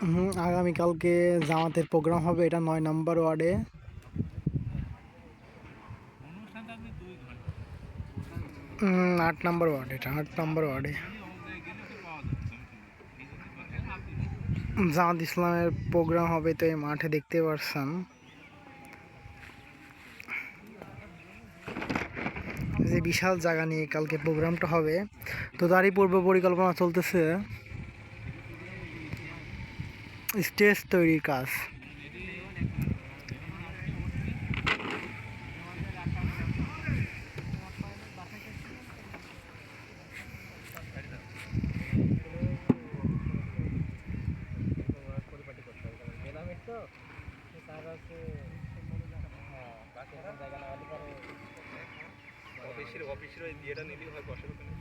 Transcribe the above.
হুম, আগামীকালকে জামাতের প্রোগ্রাম হবে, এটা নয় নম্বর ওয়ার্ডে। আট নম্বর ওয়ার্ড এটা, আট নম্বর ওয়ার্ডে। জামাত ইসলামের প্রোগ্রাম হবে, তো এই মাঠে দেখতে পারছেন। যে বিশাল জায়গা নিয়ে কালকে প্রোগ্রামটা হবে, তো তারই পূর্ব পরিকল্পনা চলতেছে। স্টেজ তৈরির কাজ। অফিসের অফিসের ওই ইয়েটা নিলেই হয় বসার ওখানে।